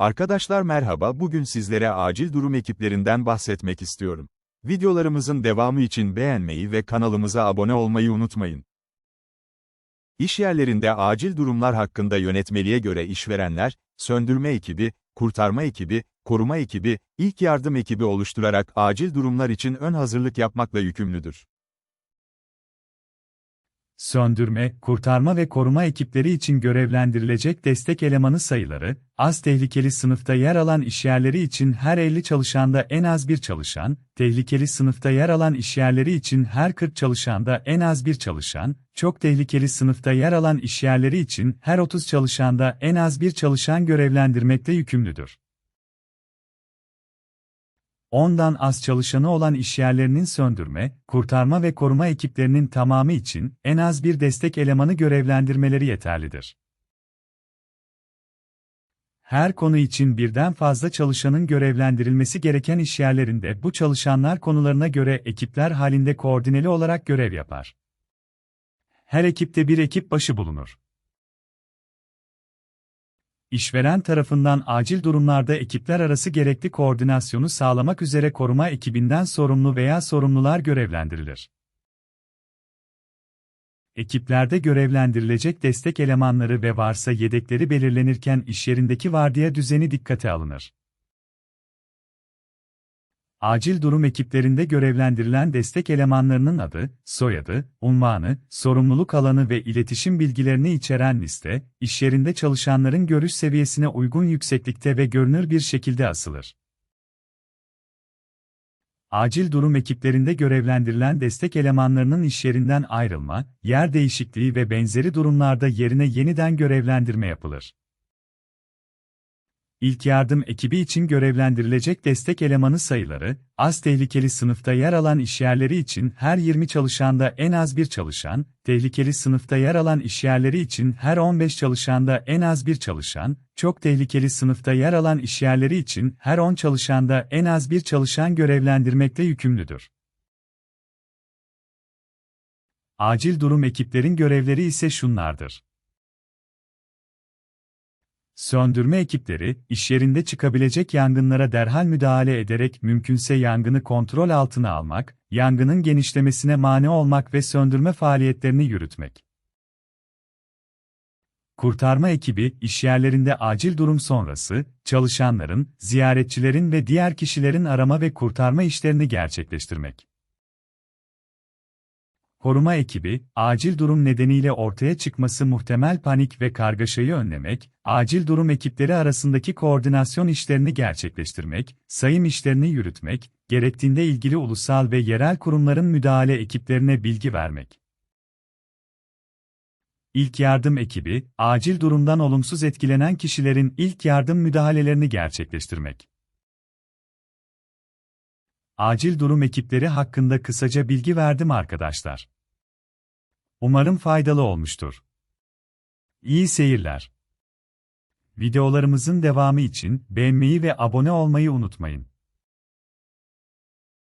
Arkadaşlar merhaba bugün sizlere acil durum ekiplerinden bahsetmek istiyorum. Videolarımızın devamı için beğenmeyi ve kanalımıza abone olmayı unutmayın. İş yerlerinde acil durumlar hakkında yönetmeliğe göre işverenler, söndürme ekibi, kurtarma ekibi, koruma ekibi, ilk yardım ekibi oluşturarak acil durumlar için ön hazırlık yapmakla yükümlüdür. Söndürme, kurtarma ve koruma ekipleri için görevlendirilecek destek elemanı sayıları, az tehlikeli sınıfta yer alan işyerleri için her 50 çalışanda en az bir çalışan, tehlikeli sınıfta yer alan işyerleri için her 40 çalışanda en az bir çalışan, çok tehlikeli sınıfta yer alan işyerleri için her 30 çalışanda en az bir çalışan görevlendirmekle yükümlüdür. 10'dan az çalışanı olan işyerlerinin söndürme, kurtarma ve koruma ekiplerinin tamamı için en az bir destek elemanı görevlendirmeleri yeterlidir. Her konu için birden fazla çalışanın görevlendirilmesi gereken işyerlerinde bu çalışanlar konularına göre ekipler halinde koordineli olarak görev yapar. Her ekipte bir ekip başı bulunur. İşveren tarafından acil durumlarda ekipler arası gerekli koordinasyonu sağlamak üzere koruma ekibinden sorumlu veya sorumlular görevlendirilir. Ekiplerde görevlendirilecek destek elemanları ve varsa yedekleri belirlenirken işyerindeki vardiya düzeni dikkate alınır. Acil durum ekiplerinde görevlendirilen destek elemanlarının adı, soyadı, unvanı, sorumluluk alanı ve iletişim bilgilerini içeren liste, iş yerinde çalışanların görüş seviyesine uygun yükseklikte ve görünür bir şekilde asılır. Acil durum ekiplerinde görevlendirilen destek elemanlarının iş yerinden ayrılma, yer değişikliği ve benzeri durumlarda yerine yeniden görevlendirme yapılır. İlk yardım ekibi için görevlendirilecek destek elemanı sayıları, az tehlikeli sınıfta yer alan işyerleri için her 20 çalışanda en az bir çalışan, tehlikeli sınıfta yer alan işyerleri için her 15 çalışanda en az bir çalışan, çok tehlikeli sınıfta yer alan işyerleri için her 10 çalışanda en az bir çalışan görevlendirmekle yükümlüdür. Acil durum ekiplerin görevleri ise şunlardır. Söndürme ekipleri, iş yerinde çıkabilecek yangınlara derhal müdahale ederek mümkünse yangını kontrol altına almak, yangının genişlemesine mani olmak ve söndürme faaliyetlerini yürütmek. Kurtarma ekibi, işyerlerinde acil durum sonrası, çalışanların, ziyaretçilerin ve diğer kişilerin arama ve kurtarma işlerini gerçekleştirmek. Koruma ekibi, acil durum nedeniyle ortaya çıkması muhtemel panik ve kargaşayı önlemek, acil durum ekipleri arasındaki koordinasyon işlerini gerçekleştirmek, sayım işlerini yürütmek, gerektiğinde ilgili ulusal ve yerel kurumların müdahale ekiplerine bilgi vermek. İlk yardım ekibi, acil durumdan olumsuz etkilenen kişilerin ilk yardım müdahalelerini gerçekleştirmek. Acil durum ekipleri hakkında kısaca bilgi verdim arkadaşlar. Umarım faydalı olmuştur. İyi seyirler. Videolarımızın devamı için beğenmeyi ve abone olmayı unutmayın.